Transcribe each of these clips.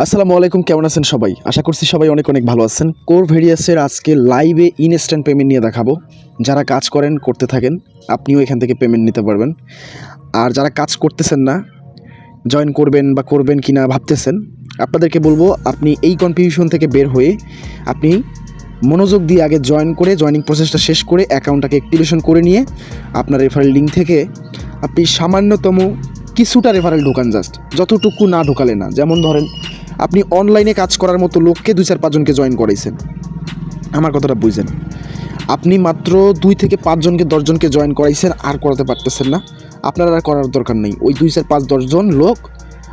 আসসালামু আলাইকুম, কেমন আছেন সবাই? আশা করছি সবাই অনেক অনেক ভালো আছেন। কোর ভেরিয়াসের আজকে লাইভে ইনস্ট্যান্ট পেমেন্ট নিয়ে দেখাবো। যারা কাজ করেন, করতে থাকেন, আপনিও এখান থেকে পেমেন্ট নিতে পারবেন। আর যারা কাজ করতেছেন না জয়েন করবেন বা করবেন কি না ভাবতেছেন, আপনাদেরকে বলব, আপনি এই কনফিউশন থেকে বের হয়ে আপনি মনোযোগ দিয়ে আগে জয়েন করে জয়েনিং প্রসেসটা শেষ করে অ্যাকাউন্টটাকে অ্যাক্টিভেশন করে নিয়ে আপনার রেফারেল লিঙ্ক থেকে আপনি সামান্যতম কিছুটা রেফারেল ঢোকান জাস্ট যতটুকু না ঢোকালে না। যেমন ধরেন আপনি অনলাইনে কাজ করার মতো লোককে দুই চার পাঁচজনকে জয়েন করাইছেন। আমার কথাটা বুঝছেন আপনি মাত্র দুই থেকে পাঁচজনকে, দশজনকে জয়েন করাইছেন, আর করাতে পারতেছেন না। আপনার আর করার দরকার নেই। ওই দুই চার পাঁচ, দশজন লোক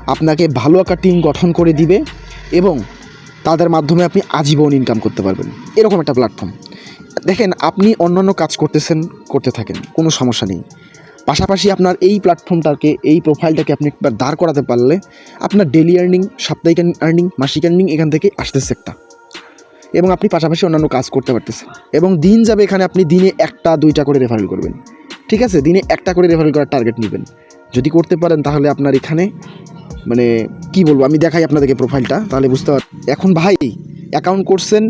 আপনাকে ভালো একটা টিম গঠন করে দিবে এবং তাদের মাধ্যমে আপনি আজীবন ইনকাম করতে পারবেন। এরকম একটা প্ল্যাটফর্ম দেখেন, আপনি অন্যান্য কাজ করতেছেন, করতে থাকেন, কোনো সমস্যা নেই। পাশাপাশি আপনার এই প্ল্যাটফর্মটাকে এই প্রোফাইলটাকে আপনি একবার দাঁড় করাতে পারলে আপনার ডেলি আর্নিং সাপ্তাহিক আর্নিং মাসিক আর্নিং এখান থেকে আসতেছে একটা। এবং আপনি পাশাপাশি অন্যান্য কাজ করতে পারতেছেন। এবং দিন যাবে এখানে আপনি দিনে একটা, দুইটা করে রেফারেল করবেন। ঠিক আছে? দিনে একটা করে রেফারেল করার টার্গেট নেবেন। যদি করতে পারেন তাহলে আপনার এখানে মানে কি বলব, আমি দেখাই আপনাদেরকে প্রোফাইলটা তাহলে বুঝতে পার এখন ভাই অ্যাকাউন্ট করছেন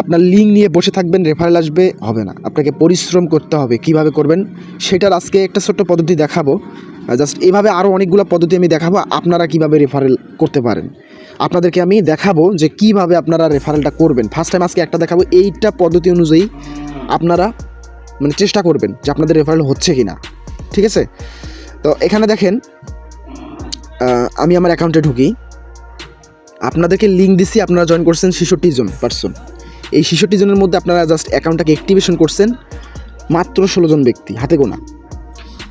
আপনার লিঙ্ক নিয়ে বসে থাকবেন রেফারেল আসবে, হবে না। আপনাকে পরিশ্রম করতে হবে, কীভাবে করবেন সেটার আজকে একটা ছোট্ট পদ্ধতি দেখাবো। জাস্ট এভাবে আরও অনেকগুলো পদ্ধতি আমি দেখাবো, আপনারা কীভাবে রেফারেল করতে পারেন। আপনাদেরকে আমি দেখাবো যে কীভাবে আপনারা রেফারেলটা করবেন। ফার্স্ট টাইম আজকে একটা দেখাবো, এইটা পদ্ধতি অনুযায়ী আপনারা মানে চেষ্টা করবেন যে আপনাদের রেফারেল হচ্ছে কি না ঠিক আছে? তো এখানে দেখেন আমি আমার অ্যাকাউন্টে ঢুকি। আপনাদেরকে লিঙ্ক দিছি, আপনারা জয়েন করছেন ছেষট্টি জন পার্সন এই ছেষট্টি জনের মধ্যে আপনারা জাস্ট অ্যাকাউন্টটাকে অ্যাক্টিভেশন করছেন মাত্র ষোলো জন ব্যক্তি, হাতে গোনা।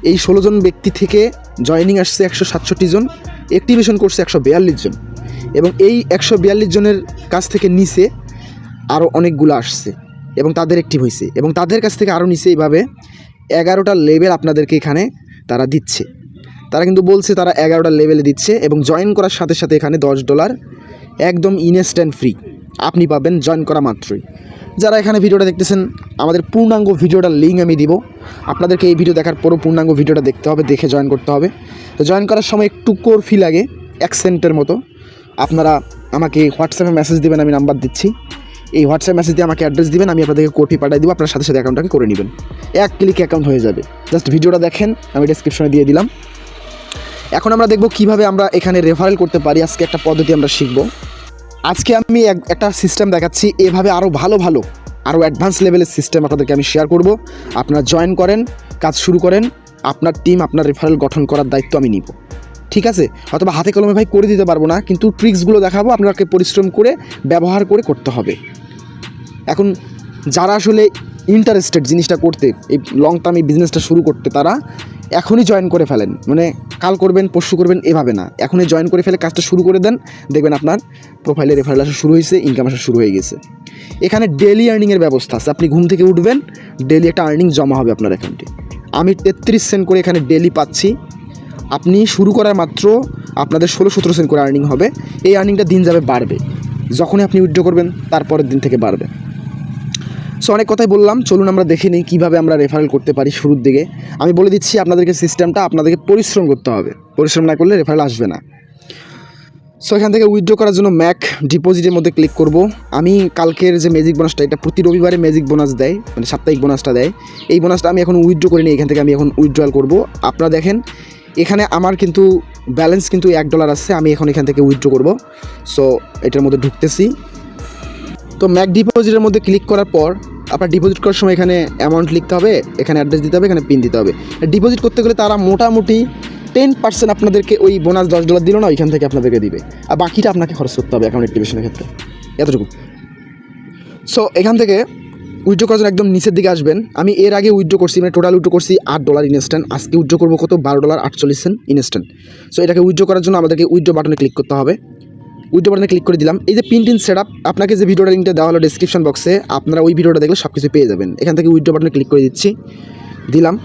এই ষোলো জন ব্যক্তি থেকে জয়েনিং আসছে একশো সাতষট্টি জন অ্যাক্টিভেশন করছে একশো বিয়াল্লিশ জন। এবং এই একশো বিয়াল্লিশ জনের কাছ থেকে নিচে আরও অনেকগুলো আসছে এবং তাদের অ্যাক্টিভ হয়েছে এবং তাদের কাছ থেকে আরও নিচে এইভাবে এগারোটা লেভেল আপনাদেরকে এখানে তারা দিচ্ছে। তারা কিন্তু বলছে তারা এগারোটা লেভেলে দিচ্ছে এবং জয়েন করার সাথে সাথে এখানে দশ ডলার একদম ইনস্ট্যান্ট ফ্রি আপনি পাবেন জয়েন করা মাত্রই। যারা এখানে ভিডিওটা দেখতেছেন, আমাদের পূর্ণাঙ্গ ভিডিওটার লিঙ্ক আমি দিব। আপনাদেরকে এই ভিডিও দেখার পরও পূর্ণাঙ্গ ভিডিওটা দেখতে হবে, দেখে জয়েন করতে হবে। তো জয়েন করার সময় একটু কোর ফি লাগে এক সেন্টের মতো। আপনারা আমাকে হোয়াটসঅ্যাপে মেসেজ দেবেন, আমি নাম্বার দিচ্ছি। এই হোয়াটসঅ্যাপ মেসেজ দিয়ে আমাকে অ্যাড্রেস দিবেন, আমি আপনাদেরকে কোড ফি পাঠিয়ে দিব, আপনার সাথে সাথে অ্যাকাউন্টটাকে করে নেবেন। এক ক্লিক অ্যাকাউন্ট হয়ে যাবে। জাস্ট ভিডিওটা দেখেন, আমি ডেসক্রিপশনে দিয়ে দিলাম। এখন আমরা দেখব কীভাবে আমরা এখানে রেফারেল করতে পারি, আজকে একটা পদ্ধতি আমরা শিখব। আজকে আমি এক- একটা সিস্টেম দেখাচ্ছি, এভাবে আরও ভালো ভালো আরও অ্যাডভান্স লেভেলের সিস্টেম আপনাদেরকে আমি শেয়ার করব। আপনারা জয়েন করেন, কাজ শুরু করেন, আপনার টিম আপনার রেফারেল গঠন করার দায়িত্ব আমি নিব। ঠিক আছে? অথবা হাতে কলমে ভাই করে দিতে পারব না, কিন্তু ট্রিক্সগুলো দেখাবো, আপনাকে পরিশ্রম করে, ব্যবহার করে করতে হবে। এখন যারা আসলে ইন্টারেস্টেড জিনিসটা করতে, এই লং টার্ম এই বিজনেসটা শুরু করতে, তারা এখনই জয়েন করে ফেলেন। মানে কাল করবেন, পরশু করবেন, এভাবে না। এখনই জয়েন করে ফেলে কাজটা শুরু করে দেন, দেখবেন আপনার প্রোফাইলে রেফারেল আসা শুরু হয়েছে ইনকাম আসা শুরু হয়ে গেছে। এখানে ডেলি আর্নিংয়ের ব্যবস্থা আছে। আপনি ঘুম থেকে উঠবেন ডেলি একটা আর্নিং জমা হবে আপনার অ্যাকাউন্টে আমি তেত্রিশ সেন্ট করে এখানে ডেলি পাচ্ছি। আপনি শুরু করার মাত্র আপনাদের ষোলো সতেরো সেন্ট করে আর্নিং হবে। এই আর্নিংটা দিন যাবে বাড়বে। যখনই আপনি উইথড্র করবেন, তারপরের দিন থেকে বাড়বে। সো অনেক কথাই বললাম। চলুন আমরা দেখে নিই কীভাবে আমরা রেফারেল করতে পারি শুরুর দিকে। আমি বলে দিচ্ছি, আপনাদেরকে সিস্টেমটা আপনাদেরকে পরিশ্রম করতে হবে। পরিশ্রম না করলে রেফারেল আসবে না। সো এখান থেকে উইথড্র করার জন্য ম্যাক ডিপোজিটের মধ্যে ক্লিক করব। আমি কালকের যে ম্যাজিক বোনাসটা এটা প্রতি রবিবারে ম্যাজিক বোনাস দেয় মানে সাপ্তাহিক বোনাসটা দেয়। এই বোনাসটা আমি এখন উইথড্র করে নিই এখান থেকে আমি এখন উইথড্রয়াল করব। আপনারা দেখেন, এখানে আমার কিন্তু ব্যালেন্স কিন্তু এক ডলার আছে আমি এখন এখান থেকে উইথড্র করব। সো এটার মধ্যে ঢুকতেছি। তো ম্যাক ডিপোজিটের মধ্যে ক্লিক করার পর আপনার ডিপোজিট করার সময় এখানে অ্যামাউন্ট লিখতে হবে, এখানে অ্যাড্রেস দিতে হবে, এখানে পিন দিতে হবে। ডিপোজিট করতে গেলে তারা মোটামুটি টেন পার্সেন্ট আপনাদেরকে ওই বোনাস দশ ডলার দিল না, ওইখান থেকে আপনাদেরকে দিবে। আর বাকিটা আপনাকে খরচ করতে হবে অ্যাকাউন্ট অ্যাক্টিভেশনের ক্ষেত্রে। এতটুকু। সো এখান থেকে উইড্রো করার জন্য একদম নিচের দিকে আসবেন। আমি এর আগে উইথড্র করছি মানে টোটাল উইড্রো করছি আট ডলার ইনস্ট্যান্ট আজকে উইথড্র করব কত? বারো ডলার আটচল্লিশ সেন্ট ইনস্ট্যান্ট সো এটাকে উইড্রো করার জন্য আমাদেরকে উইড্রো বাটনে ক্লিক করতে হবে। উইথড্র বাটনে ক্লিক করে দিলাম। এই যে পিন টিন সেট আপনাকে যে ভিডিওটা লিঙ্কটা দেওয়া হলো ডিসক্রিপশন বক্সে আপনারা ওই ভিডিওটা দেখলে সব কিছু পেয়ে যাবেন। এখান থেকে উইথড্র বাটনে ক্লিক করে দিচ্ছি। দিলাম।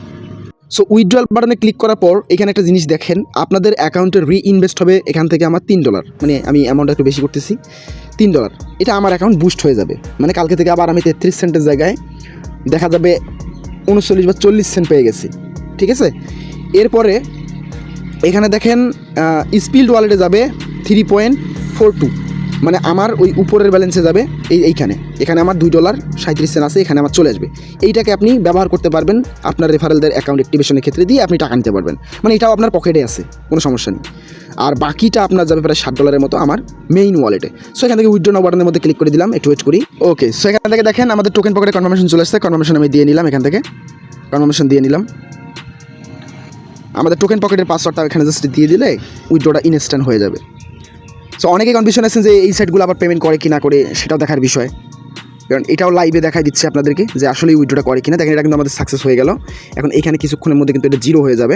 সো উইথড্রয়াল বাটনে ক্লিক করার পর, এখানে একটা জিনিস দেখেন, আপনাদের অ্যাকাউন্টে রি ইনভেস্ট হবে এখান থেকে আমার তিন ডলার মানে আমি অ্যামাউন্টটা একটু বেশি করতেছি। তিন ডলার এটা আমার অ্যাকাউন্ট বুস্ট হয়ে যাবে। মানে কালকে থেকে আবার আমি তেত্রিশ সেন্টের জায়গায় দেখা যাবে উনচল্লিশ বা চল্লিশ সেন্ট পেয়ে গেছি। ঠিক আছে? এরপরে এখানে দেখেন স্পিল্ড ওয়ালেটে যাবে থ্রি পয়েন্ট ফোর টু মানে আমার ওই উপরের ব্যালেন্সে যাবে এই এইখানে। এখানে আমার দুই ডলার সাঁত্রিশ সেন্ট আছে, এখানে আমার চলে আসবে। এইটাকে আপনি ব্যবহার করতে পারবেন আপনার রেফারেলদের অ্যাকাউন্ট অ্যাক্টিভেশনের ক্ষেত্রে দিয়ে আপনি টাকা নিতে পারবেন। মানে এটাও আপনার পকেটে আছে, কোনো সমস্যা নেই। আর বাকিটা আপনার যাবে প্রায় ষাট ডলারের মতো আমার মেইন ওয়ালেটে সো এখান থেকে উইড্রো বাটনের মধ্যে ক্লিক করে দিলাম, একটু ওয়েট করি। ওকে সো এখান থেকে দেখেন আমাদের টোকেন পকেটে কনফার্মেশন চলে আসছে। কনফার্মেশন আমি দিয়ে নিলাম এখান থেকে। কনফার্মেশন দিয়ে নিলাম। আমাদের টোকেন পকেটের পাসওয়ার্ডটা এখানে জাস্ট দিয়ে দিলে উইড্রোটা ইনস্ট্যান্ট হয়ে যাবে। সো অনেকে কনফিউশন আছেন যে এই সাইটগুলো আবার পেমেন্ট করে কি না করে, সেটাও দেখার বিষয়। কারণ এটাও লাইভে দেখাই দিচ্ছে আপনাদেরকে যে আসলে উইড্রোটা করে কিনা। দেখেন এটা কিন্তু আমাদের সাকসেস হয়ে গেল। এখন এখানে কিছুক্ষণের মধ্যে কিন্তু এটা জিরো হয়ে যাবে।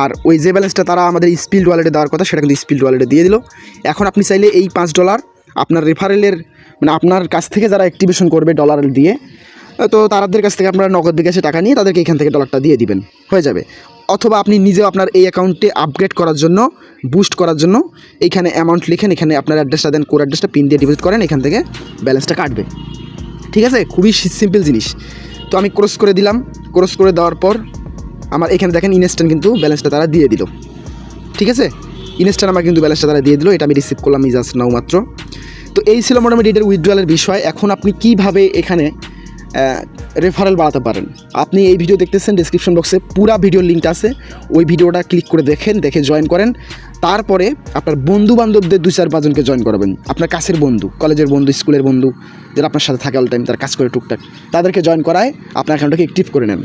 আর ওই যে ব্যালেন্সটা তারা আমাদের স্পিল্ড ওয়ালেটে দেওয়ার কথা, সেটা কিন্তু স্পিল্ড ওয়ালেটে দিয়ে দিল। এখন আপনি চাইলে এই পাঁচ ডলার আপনার রেফারেলের মানে আপনার কাছ থেকে যারা অ্যাক্টিভেশন করবে ডলার দিয়ে, তো তাদের কাছ থেকে আপনারা নগদ বিকাশে টাকা নিয়ে তাদেরকে এখান থেকে ডলারটা দিয়ে দিবেন। হয়ে যাবে। অথবা আপনি নিজেও আপনার এই অ্যাকাউন্টে আপগ্রেড করার জন্য বুস্ট করার জন্য এইখানে অ্যামাউন্ট লিখেন এখানে আপনার অ্যাড্রেসটা দেন কোর অ্যাড্রেসটা পিন দিয়ে ডিপোজিট করেন, এখান থেকে ব্যালেন্সটা কাটবে। ঠিক আছে? খুবই সিম্পল জিনিস। তো আমি ক্রস করে দিলাম। ক্রস করে দেওয়ার পর, আমার এখানে দেখেন ইনস্ট্যান্ট কিন্তু ব্যালেন্সটা তারা দিয়ে দিল। ঠিক আছে? ইনস্ট্যান্ট আমার কিন্তু ব্যালেন্সটা তারা দিয়ে দিল। এটা আমি রিসিভ করলাম জাস্ট নাও মাত্র। তো এই ছিল মোটামুটি এটার উইথড্রয়ালের বিষয়। এখন আপনি কীভাবে এখানে রেফারেল বাড়াতে পারেন। আপনি এই ভিডিও দেখতেছেন ডিসক্রিপশন বক্সে পুরা ভিডিও লিঙ্কটা আছে। ওই ভিডিওটা ক্লিক করে দেখেন, দেখে জয়েন করেন। তারপরে আপনার বন্ধু বান্ধবদের দুই চার পাঁচজনকে জয়েন করাবেন। আপনার কাছের বন্ধু কলেজের বন্ধু, স্কুলের বন্ধু, যারা আপনার সাথে থাকে অল টাইম তার কাজ করে টুকটাক, তাদেরকে জয়েন করায় আপনার অ্যাকাউন্টটাকে অ্যাক্টিভ করে নেন।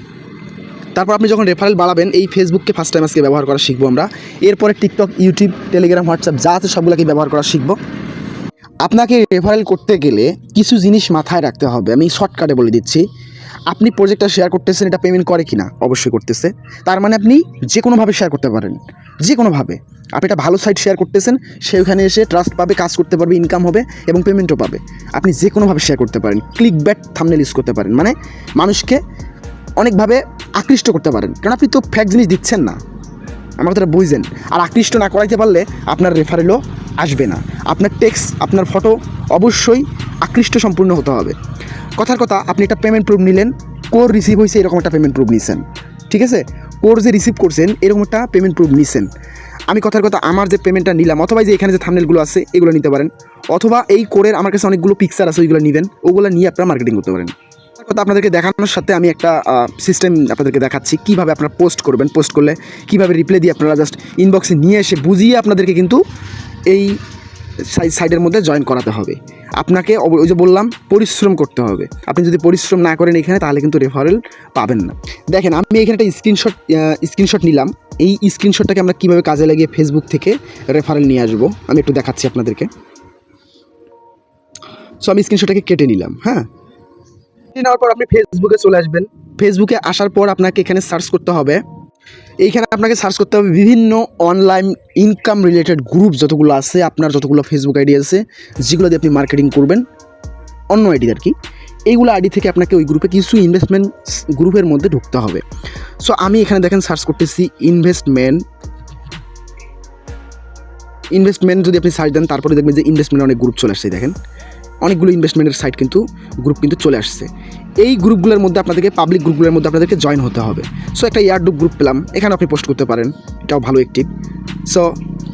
তারপর আপনি যখন রেফারেল বাড়াবেন, এই ফেসবুককে ফার্স্ট টাইম আজকে ব্যবহার করা শিখব আমরা। এরপরে টিকটক ইউটিউব টেলিগ্রাম হোয়াটসঅ্যাপ যা আছে সবগুলোকে ব্যবহার করা শিখব। আপনাকে রেফারেল করতে গেলে কিছু জিনিস মাথায় রাখতে হবে। আমি শর্টকাটে বলে দিচ্ছি। আপনি প্রজেক্টটা শেয়ার করতেছেন, এটা পেমেন্ট করে কি না অবশ্যই করতেছে। তার মানে আপনি যে কোনোভাবে শেয়ার করতে পারেন। যে কোনোভাবে আপনি একটা ভালো সাইট শেয়ার করতেছেন সেখানে এসে ট্রাস্ট পাবে, কাজ করতে পারবে ইনকাম হবে এবং পেমেন্টও পাবে। আপনি যে কোনোভাবে শেয়ার করতে পারেন। ক্লিক ব্যাট থামনেল ইউজ করতে পারেন। মানে মানুষকে অনেকভাবে আকৃষ্ট করতে পারেন। কারণ আপনি তো ফ্যাক জিনিস দিচ্ছেন না। আমার কথাটা বুঝছেন আর আকৃষ্ট না করাইতে পারলে আপনার রেফারেলও আসবে না। আপনার টেক্স আপনার ফটো অবশ্যই আকৃষ্ট সম্পূর্ণ হতে হবে। কথার কথা, আপনি একটা পেমেন্ট প্রুফ নিলেন, কোর রিসিভ হয়েছে, এরকম একটা পেমেন্ট প্রুফ নিছেন। ঠিক আছে? কোর যে রিসিভ করছেন, এরকম একটা পেমেন্ট প্রুফ নিছেন। আমি কথার কথা, আমার যে পেমেন্টটা নিলাম, অথবা যে এখানে যে থামনেলগুলো আছে, এগুলো নিতে পারেন। অথবা এই কোরের আমার কাছে অনেকগুলো পিকচার আছে, ওইগুলো নেবেন। ওগুলো নিয়ে আপনারা মার্কেটিং করতে পারেন। কথা, আপনাদেরকে দেখানোর সাথে আমি একটা সিস্টেম আপনাদেরকে দেখাচ্ছি। কীভাবে আপনারা পোস্ট করবেন পোস্ট করলে কীভাবে রিপ্লাই দিয়ে আপনারা জাস্ট ইনবক্সে নিয়ে এসে বুঝিয়ে আপনাদেরকে কিন্তু এই সাইডের মধ্যে জয়েন করাতে হবে। আপনাকে ওই যে বললাম, পরিশ্রম করতে হবে। আপনি যদি পরিশ্রম না করেন এখানে, তাহলে কিন্তু রেফারেল পাবেন না। দেখেন, আমি এখানে একটা স্ক্রিনশট স্ক্রিনশট নিলাম। এই স্ক্রিনশটটাকে আমরা কীভাবে কাজে লাগিয়ে ফেসবুক থেকে রেফারেল নিয়ে আসব? আমি একটু দেখাচ্ছি আপনাদেরকে। সো আমি স্ক্রিনশটটাকে কেটে নিলাম হ্যাঁ? কেটে নেওয়ার পর আপনি ফেসবুকে চলে আসবেন। ফেসবুকে আসার পর আপনাকে এখানে সার্চ করতে হবে। এইখানে আপনাকে সার্চ করতে হবে বিভিন্ন অনলাইন ইনকাম রিলেটেড গ্রুপ যতগুলো আছে, আপনার যতগুলো ফেসবুক আইডি আছে, যেগুলো দিয়ে আপনি মার্কেটিং করবেন। অন্য আইডি আর কি? এইগুলো আইডি থেকে আপনাকে ওই গ্রুপে কিছু ইনভেস্টমেন্ট গ্রুপের মধ্যে ঢুকতে হবে। সো আমি এখানে দেখেন সার্চ করতেছি ইনভেস্টমেন্ট ইনভেস্টমেন্ট যদি আপনি সার্চ দেন, তারপরে দেখবেন যে ইনভেস্টমেন্ট অনেক গ্রুপ চলে আসছে, দেখেন। অনেকগুলো ইনভেস্টমেন্টের সাইট কিন্তু গ্রুপ কিন্তু চলে আসছে। এই গ্রুপগুলোর মধ্যে আপনাদেরকে পাবলিক গ্রুপগুলোর মধ্যে আপনাদেরকে জয়েন হতে হবে। সো একটা ইয়ারডুপ গ্রুপ পেলাম। এখানে আপনি পোস্ট করতে পারেন। এটাও ভালো একটি। সো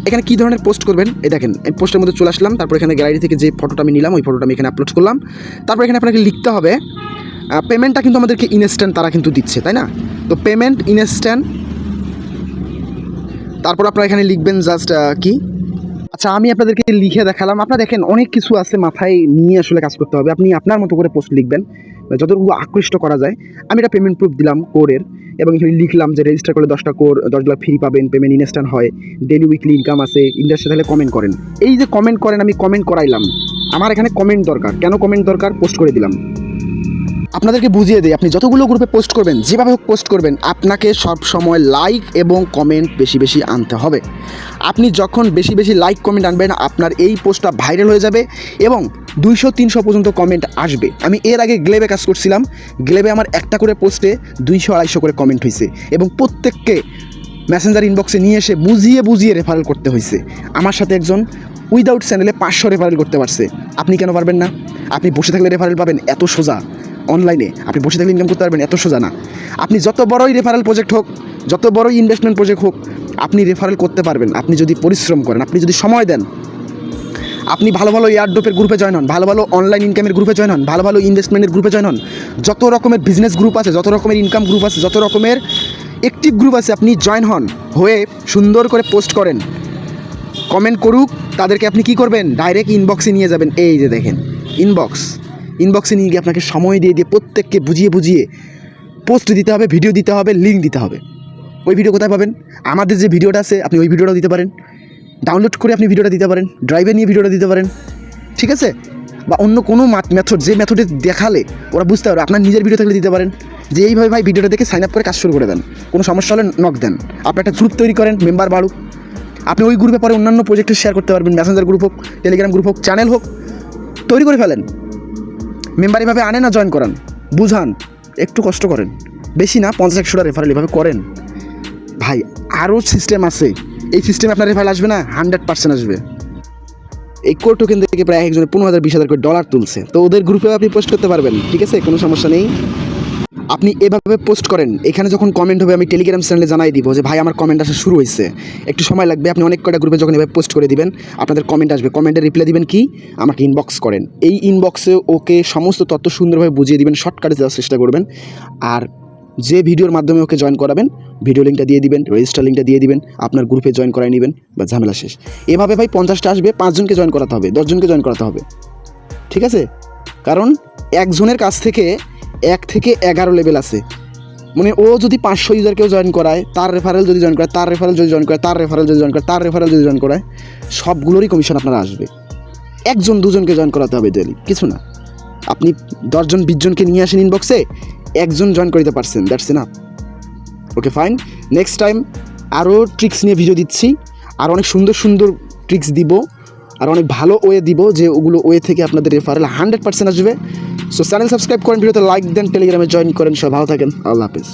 এখানে কী ধরনের পোস্ট করবেন? এই দেখেন, এই পোস্টের মধ্যে চলে আসলাম। তারপর এখানে গ্যালারি থেকে যে ফটোটা আমি নিলাম, ওই ফটোটা আমি এখানে আপলোড করলাম। তারপর এখানে আপনাকে লিখতে হবে পেমেন্টটা কিন্তু আমাদেরকে ইনস্ট্যান্ট তারা কিন্তু দিচ্ছে, তাই না? তো পেমেন্ট ইনস্ট্যান্ট তারপর আপনারা এখানে লিখবেন জাস্ট কি? আচ্ছা আমি আপনাদেরকে লিখে দেখালাম। আপনারা দেখেন, অনেক কিছু আছে মাথায় নিয়ে আসলে কাজ করতে হবে। আপনি আপনার মতো করে পোস্ট লিখবেন। যতটুকু আকৃষ্ট করা যায়, আমি এটা পেমেন্ট প্রুফ দিলাম কোরের, এবং এখানে লিখলাম যে রেজিস্টার করলে দশটা কোর, দশ ডলার ফ্রি পাবেন পেমেন্ট ইনস্ট্যান্ট হয় ডেলি উইকলি ইনকাম আছে ইন্ডাস্ট্রি তাহলে কমেন্ট করেন। এই যে কমেন্ট করেন, আমি কমেন্ট করাইলাম। আমার এখানে কমেন্ট দরকার। কেন কমেন্ট দরকার? পোস্ট করে দিলাম। আপনাদেরকে বুঝিয়ে দিই, আপনি যতগুলো গ্রুপে পোস্ট করবেন, যেভাবে হোক পোস্ট করবেন, আপনাকে সব সময় লাইক এবং কমেন্ট বেশি বেশি আনতে হবে। আপনি যখন বেশি বেশি লাইক কমেন্ট আনবেন, আপনার এই পোস্টটা ভাইরাল হয়ে যাবে এবং দুইশো, তিনশো পর্যন্ত কমেন্ট আসবে। আমি এর আগে গ্লেবে কাজ করছিলাম গ্লেবে আমার একটা করে পোস্টে দুইশো, আড়াইশো করে কমেন্ট হয়েছে এবং প্রত্যেককে মেসেঞ্জার ইনবক্সে নিয়ে এসে বুঝিয়ে বুঝিয়ে রেফারেল করতে হয়েছে আমার সাথে একজন উইদাউট চ্যানেলে পাঁচশো রেফারেল করতে পারছে। আপনি কেন পারবেন না? আপনি বসে থাকলে রেফারেল পাবেন, এত সোজা। অনলাইনে আপনি বসে থাকলে ইনকাম করতে পারবেন, এত সোজা না। আপনি যত বড়ই রেফারেল প্রজেক্ট হোক, যত বড়ই ইনভেস্টমেন্ট প্রজেক্ট হোক, আপনি রেফারেল করতে পারবেন। আপনি যদি পরিশ্রম করেন, আপনি যদি সময় দেন, আপনি ভালো ভালো এয়ারডোপের গ্রুপে জয়েন হন, ভালো ভালো অনলাইন ইনকামের গ্রুপে জয়েন হন, ভালো ভালো ইনভেস্টমেন্টের গ্রুপে জয়েন হন, যত রকমের বিজনেস গ্রুপ আছে, যত রকমের ইনকাম গ্রুপ আছে, যত রকমের অ্যাক্টিভ গ্রুপ আছে, আপনি জয়েন হন, হয়ে সুন্দর করে পোস্ট করেন। কমেন্ট করুক, তাদেরকে আপনি কি করবেন? ডাইরেক্ট ইনবক্সে নিয়ে যাবেন। এই যে দেখেন ইনবক্স ইনবক্সে নিয়ে গিয়ে আপনাকে সময় দিয়ে দিয়ে প্রত্যেককে বুঝিয়ে বুঝিয়ে পোস্ট দিতে হবে ভিডিও দিতে হবে লিঙ্ক দিতে হবে। ওই ভিডিও কোথায় পাবেন? আমাদের যে ভিডিওটা আছে, আপনি ওই ভিডিওটাও দিতে পারেন। ডাউনলোড করে আপনি ভিডিওটা দিতে পারেন। ড্রাইভে নিয়ে ভিডিওটা দিতে পারেন। ঠিক আছে? বা অন্য কোনো মেথড যে মেথডে দেখালে ওরা বুঝতে পারবে, আপনার নিজের ভিডিও থাকলে দিতে পারেন। যে এইভাবে ভাই ভিডিওটা দেখে সাইন আপ করে কাজ শুরু করে দেন। কোনো সমস্যা হলে নক দেন। আপনি একটা গ্রুপ তৈরি করেন মেম্বার বাড়ুক। আপনি ওই গ্রুপে পরে অন্যান্য প্রজেক্টে শেয়ার করতে পারবেন। মেসেঞ্জার গ্রুপ হোক টেলিগ্রাম গ্রুপ হোক চ্যানেল হোক, তৈরি করে ফেলেন। মেম্বার এভাবে আনে না জয়েন করান। বুঝান, একটু কষ্ট করেন। বেশি না, পঞ্চাশ একশোটা রেফারেল এভাবে করেন। ভাই, আরও সিস্টেম আছে। এই সিস্টেমে আপনার রেফারেল আসবে না হান্ড্রেড পার্সেন্ট আসবে। এই কোর টোকেন থেকে প্রায় একজনের পনেরো হাজার, বিশ হাজার করে ডলার তুলছে। তো ওদের গ্রুপেও আপনি পোস্ট করতে পারবেন, ঠিক আছে? কোনো সমস্যা নেই। আপনি এভাবে পোস্ট করেন, এখানে যখন কমেন্ট হবে, আমি টেলিগ্রাম চ্যানেলে জানাই দিব যে, ভাই, আমার কমেন্ট আসা শুরু হয়েছে। একটু সময় লাগবে, আপনি অনেক কয়টা গ্রুপে যখন এভাবে পোস্ট করে দিবেন, আপনাদের কমেন্ট আসবে। কমেন্টে রিপ্লাই দিবেন কি? আমাকে ইনবক্স করেন। এই ইনবক্সে ওকে সমস্ত তথ্য সুন্দরভাবে বুঝিয়ে দিবেন শর্টকাটে যাওয়ার চেষ্টা করবেন। আর যে ভিডিওর মাধ্যমে ওকে জয়েন করাবেন ভিডিও লিঙ্কটা দিয়ে দিবেন রেজিস্টার লিঙ্কটা দিয়ে দিবেন, আপনার গ্রুপে জয়েন করাই নেবেন, বা ঝামেলা শেষ। এভাবে ভাই পঞ্চাশটা আসবে, পাঁচজনকে জয়েন করাতে হবে, দশজনকে জয়েন করাতে হবে। ঠিক আছে? কারণ একজনের কাছ থেকে এক থেকে এগারো লেভেল আছে। মানে ও যদি পাঁচশো ইউজারকেও জয়েন করায়, তার রেফারেল যদি জয়েন করে তার রেফারেল যদি জয়েন করে তার রেফারেল যদি জয়েন করে তার রেফারেল যদি জয়েন করায়, সবগুলোরই কমিশন আপনারা আসবে। একজন, দুজনকে জয়েন করাতে হবে ডেলি কিছু না। আপনি দশজন, বিশজনকে নিয়ে আসেন ইনবক্সে একজন জয়েন করিতে পারছেন দ্যাটস না ওকে ফাইন নেক্সট টাইম আরও ট্রিক্স নিয়ে ভিডিও দিচ্ছি। আর অনেক সুন্দর সুন্দর ট্রিক্স দিব। আর অনেক ভালো ওয়ে দিব যে ওগুলো ওয়ে থেকে আপনাদের রেফারেল হান্ড্রেড পার্সেন্ট আসবে। সো চ্যানেল সাবস্ক্রাইব করেন, ভিডিওতে লাইক দেন টেলিগ্রামে জয়েন করেন সব ভালো থাকেন। আল্লাহ হাফিজ।